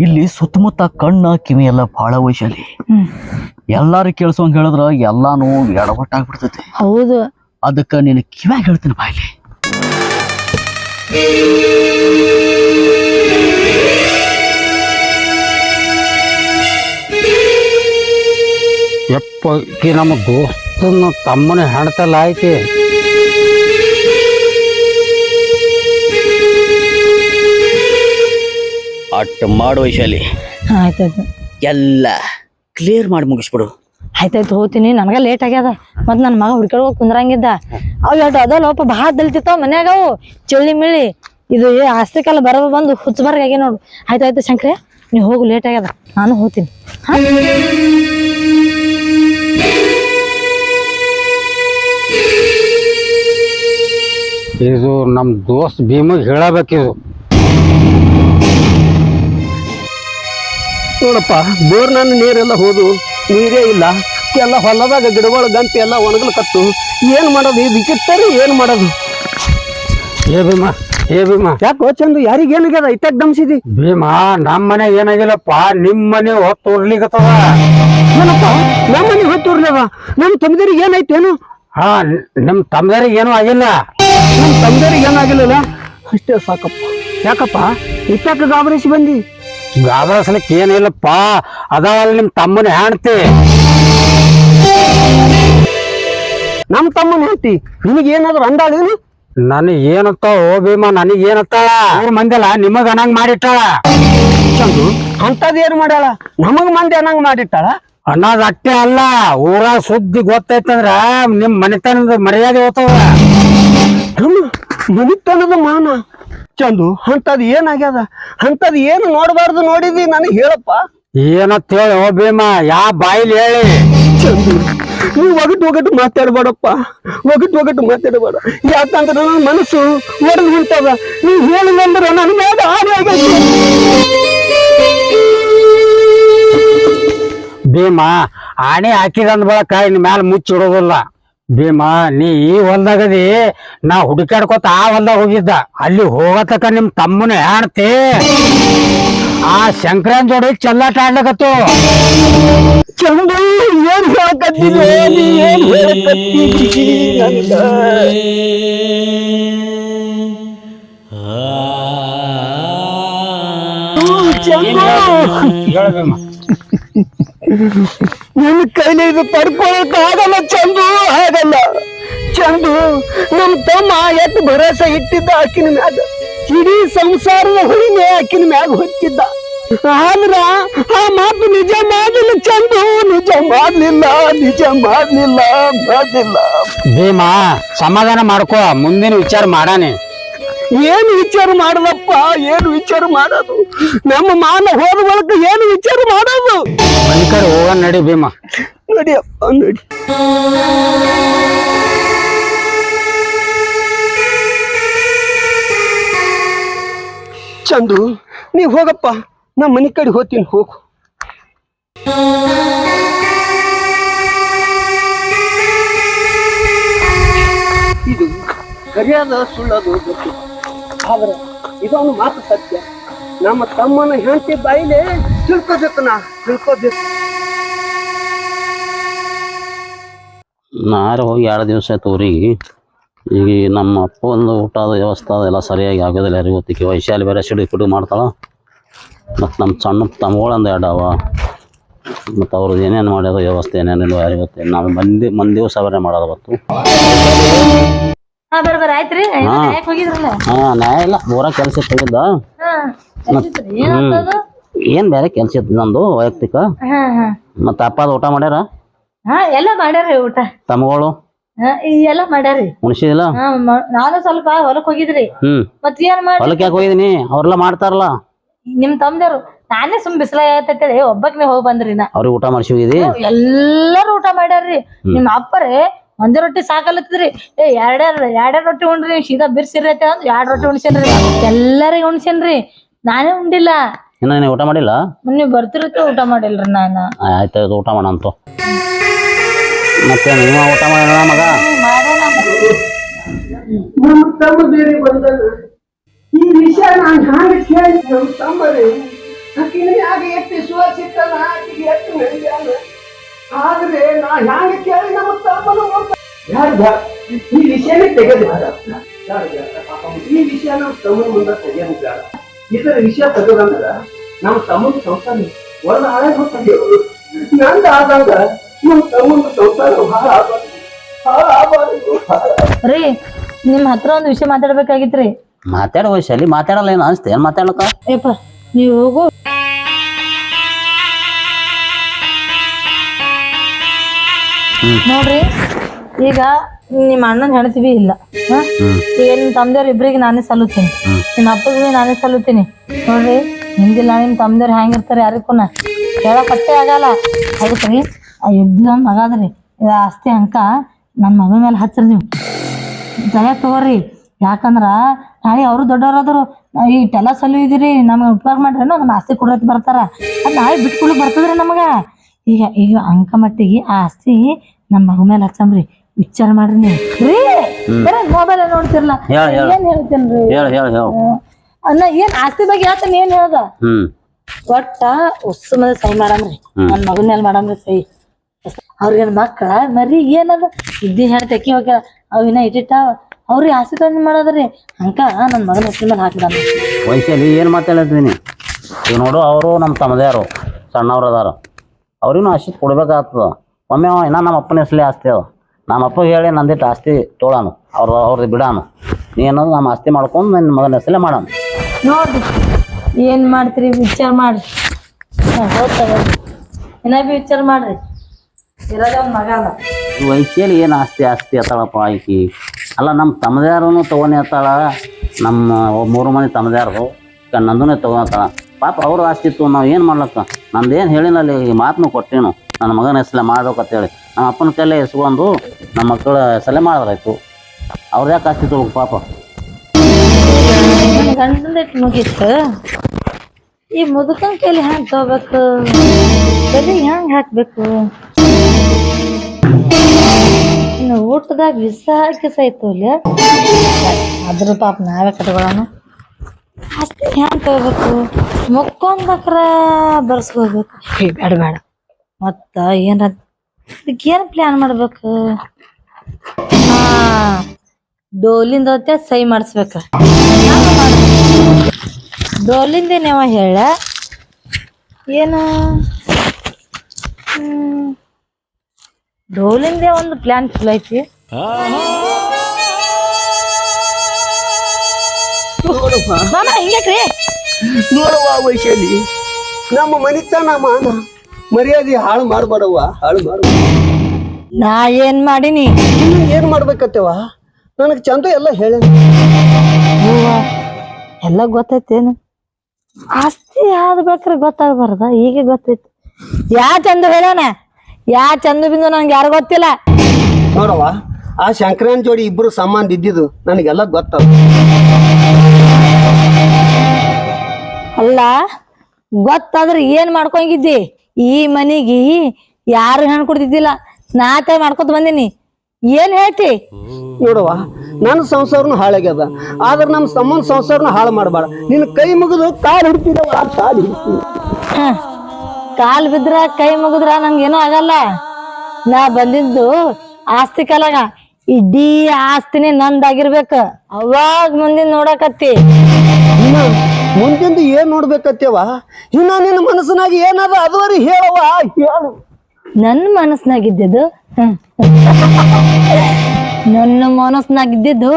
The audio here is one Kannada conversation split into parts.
ಇಲ್ಲಿ ಸುತ್ತಮುತ್ತ ಕಣ್ಣ ಕಿವಿ ಎಲ್ಲ ಭಾಳ ವೈಶಾಲಿ. ಎಲ್ಲಾರು ಕೇಳಿಸುವಂಗ ಹೇಳಿದ್ರ ಎಲ್ಲಾನು ಎಡವಟ್ಟಾಗ್ಬಿಡ್ತೈತಿ. ಹೌದು. ಅದಕ್ಕ ನೀನು ಕಿವ್ಯಾಗ ಹೇಳ್ತೀನಿ ಬಾಯ್ಲಿ ಯಪ್ಪ ನಮ್ಮ ದೋಸ್ತನ ತಮ್ಮನೇ ಹೆಣ್ತಲ್ಲ ಐತಿ ಅಟ್ ಮಾಡು ವೈಶಾಲಿ ಆಯ್ತಾಯ್ತು. ಎಲ್ಲ ಕ್ಲಿಯರ್ ಮಾಡಿ ಮುಗಿಸ್ಬಿಡು. ಆಯ್ತಾಯ್ತು ಹೋಗ್ತೀನಿ. ನನಗೆ ಲೇಟ್ ಆಗ್ಯದ. ಮತ್ತು ನನ್ನ ಮಗ ಹುಡ್ಕೊಂಡು ಹೋಗಿ ಕುಂದ್ರಂಗಿದ್ದ. ಅವ್ ಎರಡು ಲೋಪ ಭಾಳ ದಲ್ತಿತ್ತಾವ ಮನ್ಯಾಗ ಅವು. ಚಳ್ಳಿ ಮಿಳಿ ಇದು ಏ ಕಾಲ ಬರ ಬಂದು ಹುಚ್ಚಬರ್ಗ ಆಗಿ ನೋಡು. ಆಯ್ತಾಯ್ತು ಶಂಕ್ರೆ ನೀ ಹೋಗು ಲೇಟ್ ಆಗ್ಯದ. ನಾನು ಹೋಗ್ತೀನಿ. ಇದು ನಮ್ಮ ದೋಸ್ತ್ ಭೀಮಗೆ ಹೇಳಬೇಕಿದು. ನೋಡಪ್ಪ ಬೋರ್ನಲ್ಲಿ ನೀರೆಲ್ಲ ಹೋದು ನೀರೇ ಇಲ್ಲ. ಎಲ್ಲ ಹೊಲದಾಗ ಗಿಡಗಳು ಗಂಟೆ ಎಲ್ಲ ಒಣಗಲ್ಕತ್ತು ಏನು ಮಾಡೋದು? ಇದು ಇಕ್ಕಿರ್ತಾರೆ ಏನು ಮಾಡೋದು? ಏ ಭೀಮ ಏ ಭೀಮ. ಯಾಕೋ ಚಂದು ಯಾರಿಗೆ ಏನಾಗ್ಯದ? ಇಟ್ಟಾಗ ದಮ್ಸಿದಿ ಭೀಮ ನಮ್ಮ ಮನೆ ಏನಾಗಿಲ್ಲಪ್ಪ ನಿಮ್ಮ ಮನೆ ಹೊತ್ತು ಉರ್ಲಿಕತ್ತದ. ಏನಪ್ಪ? ನಮ್ಮ ಮನೆ ಉರ್ಲವ ನಮ್ಮ ತಮ್ಮದರಿಗೆ ಏನಾಯ್ತೇನು ಹಾ ನಮ್ಮ ತಮ್ಮದರಿಗೆ ಏನೂ ಆಗಿಲ್ಲ. ನಮ್ಮ ತಮ್ಮದರಿಗೆ ಏನಾಗಿಲ್ಲ ಅಷ್ಟೇ ಸಾಕಪ್ಪ. ಯಾಕಪ್ಪ? ಇಟ್ಟಾಕ ಗಾಬರಿಸಿ ಬಂದಿ? ಗಾಬರಸ್ಲಿಕ್ಕೆ ಏನಿಲ್ಲಪ್ಪ ಅದಾವಲ್ಲ ನಿಮ್ ತಮ್ಮನ ಹೆಣ್ತಿ ನಮ್ಮ ತಮ್ಮನ ಹೇಳ್ತಿ ನಿಮಗೇನಾದ್ರು ಏನಾದ್ರು ಅಂದಾಳೇನು ನನಗೆ ಏನತ್ತ ಓ ಭೀಮ ನನಗೆ ಏನತ್ತ ಅವ್ರ ಮಂದಿಲ್ಲ ನಿಮಗ ಅನ್ನಂಗ್ ಮಾಡಿಟ್ಟಾಳ. ಚಂದು ಅಂತದ್ ಏನ್ ಮಾಡ್ಯಾಳ? ನಮಗ್ ಮಂದಿ ಅನ್ನಂಗ್ ಮಾಡಿಟ್ಟಾಳ? ಅನ್ನೋದ್ ಅಟ್ಟೆ ಅಲ್ಲ ಊರ ಸುದ್ದಿ ಗೊತ್ತೈತಂದ್ರ ನಿಮ್ ಮನೆತನದ ಮರ್ಯಾದೆ ಹೋಗ್ತವ ಮನಿತನದ ಮಾನ. ಚಂದು ಅಂತದ್ ಏನಾಗ್ಯದ ಅಂತದ್ ಏನು ನೋಡಬಾರ್ದು ನೋಡಿದಿ ನನಗೆ ಹೇಳಪ್ಪ. ಏನಂತ ಹೇಳಿ ಓ ಭೀಮ ಯಾ ಬಾಯಿಲಿ ಹೇಳಿ. ಚಂದು ನೀವು ಒಗಟು ಒಗಟು ಮಾತಾಡ್ಬೇಡಪ್ಪ. ಒಗಟು ಒಗಟು ಮಾತಾಡಬೇಡ. ಯಾಕಂದ್ರೆ ನನ್ನ ಮನಸ್ಸು ಒಡೆದು ಹೊಂಟದ. ನೀವು ಹೇಳಿಲ್ಲಂದ್ರೆ ನನ್ನ ಮೇಲೆ ಹಾನಿ ಆಗೈತಿ ಭೀಮ ಆಣೆ ಹಾಕಿದಂದ್ ಬಳಕ ಇನ್ ಮ್ಯಾಲ ಮುಚ್ಚಿಡೋದಿಲ್ಲ ಭೀಮ ನೀ ಈ ಹೊಲ್ದಾಗದಿ ನಾ ಹುಡುಕಾಡ್ಕೊತ ಆ ಹೊಲ್ದಾಗ ಹೋಗಿದ್ದ. ಅಲ್ಲಿ ಹೋಗತಕ ನಿಮ್ ತಮ್ಮನ ಹೆಣ್ತಿ ಆ ಶಂಕರನ್ ಜೋಡಿ ಚಲ್ಲಾಟ ಆಡ್ಲಕತ್ತು. ಚಂದು ಏನ್ ಹೇಳಕತ್ತಿದೆ ಏನ್ ಹೇಳಕತ್ತಿ ನಿನ್ನ ಕೈಲಿ ಇದು ಪಡ್ಕೊಳಕ್ ಆಗಲ್ಲ ಚಂದು. ಆಗಲ್ಲ ಚಂದು ನಮ್ ತಮ್ಮ ಎತ್ತು ಭರೋಸೆ ಇಟ್ಟಿದ್ದ ಆಕಿನ ಮ್ಯಾಗ. ಇಡೀ ಸಂಸಾರದ ಹುಳಿಮೆ ಆಕಿನ ಮ್ಯಾಗ ಹೊಚ್ಚಿದ್ದ ಆದ್ರ ಆ ಮಾತು ನಿಜ ಮಾಡಲಿಲ್ಲ ಚಂದು ನಿಜ ಮಾಡ್ಲಿಲ್ಲ ನಿಜ ಮಾಡ್ಲಿಲ್ಲ ಮಾಡ್ಲಿಲ್ಲ. ಭೀಮಾ ಸಮಾಧಾನ ಮಾಡ್ಕೋ ಮುಂದಿನ ವಿಚಾರ ಮಾಡಾನೆ. ಏನು ವಿಚಾರ ಮಾಡದಪ್ಪ ಏನು ವಿಚಾರ ಮಾಡೋದು? ನಮ್ಮ ಮಾನ ಹೋದ ಬಳಕ ಏನು ವಿಚಾರ ಮಾಡೋದು? ಮನಿಕರ್ ಹೋಗ ನಡಿ ಭೀಮ. ನಡಿಯಪ್ಪ ನಡಿ. ಚಂದು ನೀ ಹೋಗಪ್ಪ. ನಾ ಮನೆ ಕಡೆ ಹೋಗ್ತೀನಿ, ಹೋಗು. ಇದು ಸರಿಯಾದ ಸುಳ್ಳದು ಗೊತ್ತು. ಆದ್ರೆ ಇದೊಂದು ಮಾತು ಸತ್ಯ. ನಮ್ಮ ತಮ್ಮನ ಹೆಂಡತಿ ಬಾಯಿಲೆ ತಿಳ್ಕೋಬೇಕು ನಾ ತಿಳ್ಕೋಬೇಕು. ನಾರು ಹೋಗಿ ಎರಡು ದಿವಸ ಆಯ್ತು ಊರಿಗೆ. ಈಗ ನಮ್ಮ ಅಪ್ಪ ಒಂದು ಊಟದ ವ್ಯವಸ್ಥೆ ಅದೆಲ್ಲ ಸರಿಯಾಗಿ ಆಗೋದಿಲ್ಲ ಯಾರಿಗೂ ಗೊತ್ತಿಕ್ಕೆ ವೈಶಾಲಿ ಬೇರೆ ಸಿಡಿ ಕುಡಿ ಮಾಡ್ತಾಳೆ. ಮತ್ತು ನಮ್ಮ ಸಣ್ಣ ತಮ್ಮಗಳಂದು ಎರಡು ಅವ. ಮತ್ತು ಅವ್ರದ್ದು ಏನೇನು ಮಾಡ್ಯಾರ ವ್ಯವಸ್ಥೆ ಏನೇನಿಲ್ಲ ಯಾರಿಗೂ ಗೊತ್ತಿಲ್ಲ ನಾವು ಮಂದಿ ಮಂದಿ ದಿವಸ ಬೇರೆ ಮಾಡೋದು ಗೊತ್ತು ಹಾ ನ್ಯಾಯ ಇಲ್ಲ. ಊರಾಗ ಕೆಲಸ ತೆಗೆದ ಹಾ ಕೆಲ್ಸಿತ್ರಿ? ಏನಾಗ್ತದ? ಏನು ಬೇರೆ ಕೆಲಸ ಇತ್ತು ನಂದು ವೈಯಕ್ತಿಕ. ಮತ್ತು ಅಪ್ಪದ ಊಟ ಮಾಡ್ಯಾರ? ಹಾ ಎಲ್ಲ ಮಾಡ್ಯಾರ್ರಿ ಊಟ. ತಮಗೋಳು ಹಾ ಈ ಎಲ್ಲ ಮಾಡ್ಯಾರಿ ಉಣಿಸಿದಿಲ್ಲ ಹಾ ಮ- ನಾನು ಸ್ವಲ್ಪ ಹೊಲಕ್ ಹೋಗಿದ್ರಿ. ಹ್ಮ್. ಮತ್ ಏನ್ ಮಾಡಿ ಹೊಲಕ್ಕೆ ಯಾಕೆ ಹೋಗಿದೀನಿ? ಅವ್ರೆಲ್ಲ ಮಾಡ್ತಾರಲ್ಲ? ನಿಮ್ ತಮ್ದವ್ರು? ನಾನೇ ಸುಮ್ ಬಿಸಿಲ ಹೇಳಿ ಒಬ್ಬಕ್ನೆ ಹೋಗ್ ಬಂದ್ರಿ ನಾ. ಅವ್ರಿಗೆ ಊಟ ಮಾಡಿಸಿ ಹೋಗಿದಿ? ಎಲ್ಲಾರು ಊಟ ಮಾಡ್ಯಾರ್ರಿ. ನಿಮ್ ಅಪ್ಪರೇ ಒಂದೇ ರೊಟ್ಟಿ ಸಾಕಲ್ಲತ್ರಿ ಏ ಎರಡೆರಡ್ ಎರಡೆರಡ್ ರೊಟ್ಟಿ ಉಂಡ್ರಿ. ಸೀದಾ ಬಿರ್ಸಿರಿ ಅಂತ ಅಂದ್ ಎರಡ್ ರೊಟ್ಟಿ ಉಣ್ಸೇನ್ರಿ ಎಲ್ಲರಿಗೂ ಉಣ್ಸೇನ್ರಿ ನಾನೇ ಉಂಡಿಲ್ಲ. ಇನ್ನ ನೀನು ಊಟ ಮಾಡಿಲ್ಲ? ನೀವ್ ಬರ್ತಿರತ್ತೆ ಊಟ ಮಾಡಿಲ್ರಿ ನಾನು. ಆಯ್ತು ಊಟ ಮಾಡಂತು ಮತ್ತೆ ನೀವು ಊಟ ಮಾಡೋಣ ಮಗ? ಈ ವಿಷಯ ನಾನು ಹ್ಯಾಂಗ ಕೇಳಿ ತಮ್ಮರೇ ಆಕಿನ ವಿಶ್ವಾಸ ಇತ್ತಲ್ಲ ಆಕಿಗೆ ಎತ್ತು ನಂಬ್ಯಾನ ಆದ್ರೆ ನಾ ಹ್ಯಾಂಗ ಕೇಳಿ ನಮ್ಮ ತಮ್ಮನ ಯಾರು ಬ್ಯಾಡ ಬ್ಯಾಡ ಈ ವಿಷಯನೇ ತೆಗೆದು ಬ್ಯಾಡ ಬ್ಯಾಡ ಈ ವಿಷಯ ನಮ್ಮ ತಮ್ಮನ ಮುಂದೆ ತೆಗೆಯೋದು ಬೇಡ ಇದರ ವಿಷಯ ತೆಗೆದಂದ್ರ, ನಮ್ಮ ತಮ್ಮನ ಸಂಸಾರ ಒಳ್ಳೆ ಹಾಳಾಗಿ ಹೋಗ್ತದೆ ನಂದು ಆದಾಗ ನಮ್ಮ ತಮ್ಮನ ಸಂಸಾರ ಭಾಳ ಆಗ್ಬಾರ್ದು ಭಾಳ ಆಗ್ಬಾರ್ದು ರೀ ನಿಮ್ ಹತ್ರ ಒಂದ್ ವಿಷಯ ಮಾತಾಡ್ಬೇಕಾಗಿತ್ರಿ. ಮಾತಾಡೋ ಶಲಿ ಮಾತಾಡಲ್ಲ ಏನು ಅನ್ಸ್ತೇ? ಏನು ಮಾತಾಡ್ಲಕ್ಕ? ಏಪ್ಪ ನೀವು ಹೋಗು. ನೋಡ್ರಿ ಈಗ ನಿಮ್ಮ ಅಣ್ಣನ ಹೇಳ್ತೀವಿ ಇಲ್ಲ. ಏನು ಈಗ ನಿಮ್ ತಮ್ದೇವ್ರ ಇಬ್ರಿಗೆ ನಾನೇ ಸಲ್ಲುತ್ತೀನಿ. ನಿಮ್ಮ ಅಪ್ಪಗೆ ನಾನೇ ಸಲ್ಲುತ್ತೀನಿ. ನೋಡ್ರಿ ಹಿಂದಿಲ್ಲ ನಿಮ್ ತಮ್ದೇವ್ರ ಹೆಂಗಿರ್ತಾರೆ ಯಾರಿಗೂ ಹೇಳಕಟ್ಟೆ ಆಗಲ್ಲ. ಅದಕ್ಕೆ ರೀ ಆ ಇಬ್ಬ ಮಗ ಅದ್ರಿ ಇದು ಆಸ್ತಿ ಅಂಕ ನನ್ನ ಮಗ ಮೇಲೆ ಹಚ್ಚ್ರಿ ನೀವು. ದಯ ತಗೋರಿ. ಯಾಕಂದ್ರ ನಾಳೆ ಅವರು ದೊಡ್ಡವರಾದ್ರು ಈ ಟೆಲ ಸಲು ಇದೀರಿ ನಮ್ಗೆ ಉಪಯೋಗ ಮಾಡ್ರೇನು ನಮ್ಮ ಆಸ್ತಿ ಕೊಡತ್ ಬರ್ತಾರ. ಅದು ನಾಳೆ ಬಿಟ್ಕೊಳಕ್ ಬರ್ತದ್ರಿ ನಮಗ. ಈಗ ಈಗ ಅಂಕ ಮಟ್ಟಿಗೆ ಆ ಆಸ್ತಿ ನಮ್ಮ ಮಗು ಮೇಲೆ ಹಚ್ಚಂಬ್ರಿ ವಿಚಾರ ಮಾಡ್ರಿ ನೀವು. ಮೊಬೈಲ್ ನೋಡ್ತಿರ್ಲ. ಹೇಳ್, ಹೇಳ್. ಏನ್ ಹೇಳ್ತೇನ್ರಿ? ಹೇಳು ಹೇಳು ಹೇಳು. ಅನ್ನ ಏನ್ ಆಸ್ತಿ ಬಗ್ಗೆ ಹೇಳ್ತಾನೆ ಏನ್ ಹೇಳ್ದ? ಒಟ್ಟ ಉಸ್ಸು ಮೇಲೆ ಸಹಿ ಮಾಡಮ್ರಿ ನನ್ನ ಮಗನ ಮೇಲೆ ಮಾಡಮ್ರಿ ಸಹಿ ಅವ್ರಿಗೇನ್ ಮಕ್ಕಳ? ಮರಿ ಏನದ? ಇದ್ದಿ ಹೆಣ್ ತೆಕ್ಕಿ ಹೋಗ ಅವಿನ ಇಟ್ಟಿಟ್ಟಾವ. ಅವ್ರಿಗೆ ಆಸೆ ತಂದು ಮಾಡೋದ್ರಿ. ಅಂಕ ನನ್ನ ಮಗನ ಹೆಸರು ಮೇಲೆ ಹಾಕಿದ ವಯಸ್ಸಲ್ಲಿ ಏನು ಮಾತಾಡ್ತೀನಿ ಈಗ ನೋಡು ಅವರು ನಮ್ಮ ತಮ್ಮದೇರು ಸಣ್ಣವ್ರು ಅದಾರ. ಅವ್ರಿಗೂ ಆಸೆ ಕೊಡ್ಬೇಕಾಗ್ತದ. ಒಮ್ಮೆ ಅವ ಇನ್ನ ನಮ್ಮ ಅಪ್ಪನ ಹೆಸಲಿ ಆಸ್ತಿ ಅವ. ನಮ್ಮ ಅಪ್ಪ ಹೇಳಿ ನಂದಿಟ್ಟು ಆಸ್ತಿ ತೋಳಾನು. ಅವ್ರ ಅವ್ರದ್ದು ಬಿಡಾನು. ನೀ ಅನ್ನೋದು ನಮ್ಮ ಆಸ್ತಿ ಮಾಡ್ಕೊಂಡು ನನ್ನ ಮಗನ ಹೆಸರೇ ಮಾಡಾನು. ನೋಡ್ರಿ ಏನು ಮಾಡ್ತೀರಿ ವಿಚಾರ ಮಾಡ್ರಿ. ಹೋಗ್ತದ ಇನ್ನ ಬಿ ವಿಚಾರ ಮಾಡ್ರಿ. ಇರೋದೇ ಒಂದ್ ಮಗ ಅದ. ಈ ವೈಶಾಲಿ ಏನು ಆಸ್ತಿ ಆಸ್ತಿ ಅತ್ತಾಳಪ್ಪ ಆಕಿ ಅಲ್ಲ ನಮ್ಮ ತಮ್ಮದ್ಯಾರೂ ತೊಗೊಂಡು ಅತ್ತಾಳ. ನಮ್ಮ ಮೂರು ಮಂದಿ ತಮ್ಮದ್ಯಾರು ನಂದನೇ ತೊಗೊಂತಾಳ ಪಾಪ ಅವ್ರ ಆಸ್ತಿ ಇತ್ತು ನಾವು ಏನು ಮಾಡ್ಲಕ್ಕ? ನಂದೇನು ಹೇಳಿನಲ್ಲಿ ಈ ಮಾತನ್ನು ಕೊಟ್ಟೇನು. ನನ್ನ ಮಗನ ಹೆಸರೇ ಮಾಡ್ಬೇಕಂತೇಳಿ ನಮ್ಮ ಅಪ್ಪನ ಕೈಲೇ ಎಸ್ಕೊಂಡು ನಮ್ಮ ಮಕ್ಕಳ ಹೆಸರೇ ಮಾಡಿದ್ರಾಯ್ತು. ಅವ್ರ ಯಾಕೆ ಆಸ್ತಿ ತೊಗೋಬೇಕು ಪಾಪ? ಮುಗೀತು. ಈ ಮುದುಕನ ಕೈಲಿ ಹ್ಯಾಂಗ್ ತಗೋಬೇಕು? ತಲೆ ಹ್ಯಾಂಗ್ ಹಾಕ್ಬೇಕು? ಊಟದಾಗ ವಿಷ ಹಾಕಿ ಅದ್ರ ಪಾಪ ನಾವೇ ಕಟ್ಕೊಳ್ಳೋಣ. ಅಷ್ಟೇ ಹ್ಯಾಂಗ್ ತಗೋಬೇಕು? ಮುಕ್ಕೊಂದಕ್ರ ಬರ್ಸ್ಕೋಬೇಕು ಬೇಡ ಬೇಡ. ಮತ್ತ ಏನ ಏನು ಪ್ಲಾನ್ ಮಾಡ್ಬೇಕು? ಹಾ, ಡೋಲಿಂದ ಹೊತ್ತೆ ಸೈ ಮಾಡಿಸ್ಬೇಕ. ಡೋಲಿಂದೇನೇವ ಹೇಳ ಏನು. ಡೋಲಿಂದೇ ಒಂದು ಪ್ಲಾನ್ ಚಲೋ ಐತಿ. ಮಾಮ ಹಿಂಗ್ಯಾಕ್ರಿ ನೋಡವ್ವ ವೈಶಾಲಿ ನಮ್ಮ ಮನಿತನ ಮಾನ ಮರ್ಯಾದೆ ಹಾಳು ಮಾಡ್ಬಾರವ್ವ ಹಾಳು ಮಾಡು ನಾ ಏನ್ ಮಾಡೀನಿ? ಇನ್ನು ಏನ್ ಮಾಡ್ಬೇಕತ್ತೇವ? ನನಗೆ ಚಂದ ಎಲ್ಲ ಹೇಳ. ಎಲ್ಲ ಗೊತ್ತೈತೇನು? ಆಸ್ತಿ ಆದ್ಬೇಕ್ರೆ ಗೊತ್ತಾಗ್ಬಾರ್ದ ಈಗ ಗೊತ್ತೈತಿ. ಯಾ ಚಂದ ಹೇಳೋಣ? ಯಾ ಚಂದ ಬಿಂದು ನಂಗೆ ಯಾರು ಗೊತ್ತಿಲ್ಲ. ನೋಡವ್ವ ಆ ಶಂಕರನ್ ಜೋಡಿ ಇಬ್ರು ಸಂಬಂಧ ಇದ್ದಿದ್ದು ನನಗೆಲ್ಲ ಗೊತ್ತದ ಅಲ್ಲ ಗೊತ್ತಾದ್ರೆ ಏನ್ ಮಾಡ್ಕೊಂಗಿದ್ದಿ? ಈ ಮನಿಗೆ ಯಾರು ಹೆಣ್ ಕೊಡ್ತಿದ್ದಿಲ್ಲ ನಾತ ಮಾಡ್ಕೊತ ಬಂದಿನಿ. ಏನ್ ಹೇಳ್ತಿ? ನೋಡವ್ವ ನನ್ನ ಸಂಸಾರನು ಹಾಳಾಗ್ಯದ. ಆದ್ರೆ ನಮ್ಮ ಸಮನ್ ಸಂಸಾರನ ಹಾಳು ಮಾಡಬೇಡ ನಿನ್ನ ಕೈ ಮುಗಿದು ಕಾಲು ಹಿಡ್ತೀನವ್ವ ಕಾಲು ಹಿಡ್ತೀನಿ. ಕಾಲ್ ಬಿದ್ರ ಕೈ ಮುಗಿದ್ರ ನಂಗೇನು ಆಗಲ್ಲ. ನಾ ಬಂದಿದ್ದು ಆಸ್ತಿ ಕಾಲಾಗ. ಇಡೀ ಆಸ್ತಿನೇ ನಂದಾಗಿರ್ಬೇಕು. ಅವಾಗ ಮುಂದಿನ ನೋಡಕತ್ತಿ. ಮುಂದಿಂದು ಏನ್ ನೋಡ್ಬೇಕತ್ತೇವ ಇನ್ನ ನಿನ್ನ ಮನಸ್ಸಿನಾಗ ಏನದ ಅದುವರಿ ಹೇಳವ್ವ ಹೇಳು. ನನ್ನ ಮನಸ್ನಾಗಿದ್ದಿದ್ದು? ಹ್ಮ್. ನನ್ನ ಮನಸ್ನಾಗಿದ್ದಿದ್ದು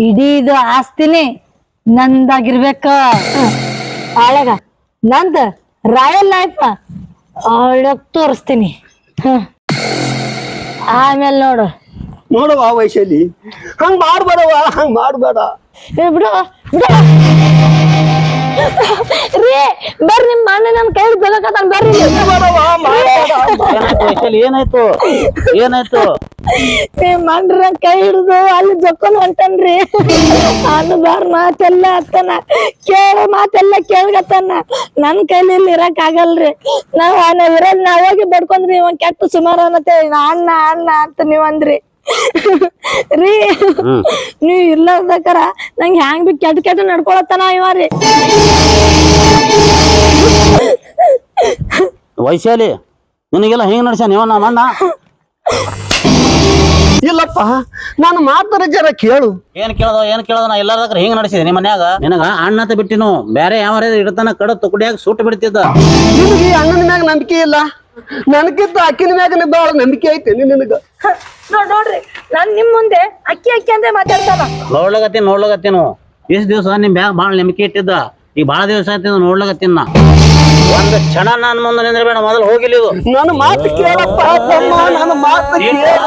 ಇಡೀ ಇದು ಆಸ್ತಿನೇ ನಂದಾಗಿರ್ಬೇಕ. ಆಳಗ. ನಂದ ರಾಯಲ್ ಲೈಫ್. ಅವಳಗ್ ತೋರಿಸ್ತೀನಿ. ಹ್ಮ್. ಆಮೇಲೆ ನೋಡು. ನೋಡುವ ವಯಸ್ಸಲ್ಲಿ. ಹಂಗ್ ಮಾಡ್ಬೇಡವ ಹಂಗ್ ಮಾಡ್ಬೇಡ. ಏ ಬಿಡು ಬಿಡು. ರೀ ಬರ್ರಿ ನಿಮ್ಮ ಅಣ್ಣ ನನ್ನ ಕೈ ಬರ್ರಿ. ವೈಶಾಲಿ ಏನಾಯ್ತು? ಏನಾಯ್ತು? ಮಾಡ್ರ ಕೈ ಹಿಡಿದು ಅಲ್ಲಿ ಜಕ್ಕೊಂಡ್ ಹೊಂಟನ್ರಿ. ಅನ್ನ ಬಾರ್ ಮಾತೆಲ್ಲ ಹತ್ತನ. ಕೇಳ ಮಾತೆಲ್ಲ ಕೇಳ್ಗತ್ತಾನ. ನನ್ ಕೈಲಿ ಇಲ್ಲಿ ಇರಕ್ ಆಗಲ್ರಿ. ನಾವ್ ನಾವ್ ಇರೋದ್ ನಾವ್ ಹೋಗಿ ಬಡ್ಕೊಂಡ್ರಿ ಇವನ್ ಕೆಟ್ಟ ಸುಮಾರು ಅನ್ನತ್ತೆ ಅಣ್ಣ ಅಣ್ಣ ಅಂತ ನೀವ್ ಅಂದ್ರಿ. ರೀ ನೀವ್ ಇರ್ಲಾರ್ದಕ್ಕಾರ ನಂಗೆ ಹ್ಯಾಂಗ್ ಬಿ ಕೆಟ್ಟ ಕೆಟ್ಟ ನಡ್ಕೊಳತ್ತನ ಇವರಿ ರೀ. ವೈಶಾಲಿ ನಿನಗೆಲ್ಲ ಹೆಂಗ್ ನಡ್ಸ ಇವ ನಮ್ಮ ಅಣ್ಣ? ಇಲ್ಲಪ್ಪ ನಾನು ಮಾತರ ಜರ ಕೇಳು. ಏನ್ ಕೇಳದ ಏನ್ ಕೇಳದ ನಾ ಎಲ್ಲಾರ ಹಿಂಗ್ ನಡೆಸಿದೆ ನಿಮ್ಮ ಮನ್ಯಾಗ? ನಿನಗ ಅಣ್ಣ ಅಂತ ಬಿಟ್ಟಿನು ಬೇರೆ ಯಾವ ಇಡತನ ಕಡ ತುಕಡಿಯಾಗ ಸುಟ್ಟು ಬಿಡ್ತಿದ್ದ? ನಿನಗೆ ಈ ಅಣ್ಣನ ಮ್ಯಾಗ ನಂಬಿಕೆ ಇಲ್ಲ? ನನಗಿಂತ ಅಕ್ಕಿನ ಮ್ಯಾಗ ಬಾಳ ನಂಬಿಕೆ ಐತೆ ನಿನಗ. ನೋಡ್ ನೋಡ್ರಿ ನಾನ್ ನಿಮ್ ಮುಂದೆ ಅಕ್ಕಿ ಅಕ್ಕಿ ಅಂತ ಮಾತಾಡ್ತಾನ. ನೋಡ್ಲಗತ್ತಿ ನೋಡ್ಲಗತ್ತೀನು ಇಷ್ಟ ದಿವಸ ನಿಮ್ ಬ್ಯಾಗ್ ಭಾಳ ನಂಬಿಕೆ ಇಟ್ಟಿದ್ದ. ಈಗ ಭಾಳ ದಿವಸ ಆಯ್ತು ನೋಡ್ಲಗತ್ತಿನ ನಾ. ಒಂದ್ ಕ್ಷಣ ನಾನು ಮುಂದೆ ನಿಂದ್ರಬೇಡ ಮೊದಲು ಹೋಗಿಲ್ಲ ಇದು. ನನ್ನ ಮಾತು ಕೇಳಪ್ಪ ತಮ್ಮ ನನ್ನ ಮಾತು ಕೇಳ.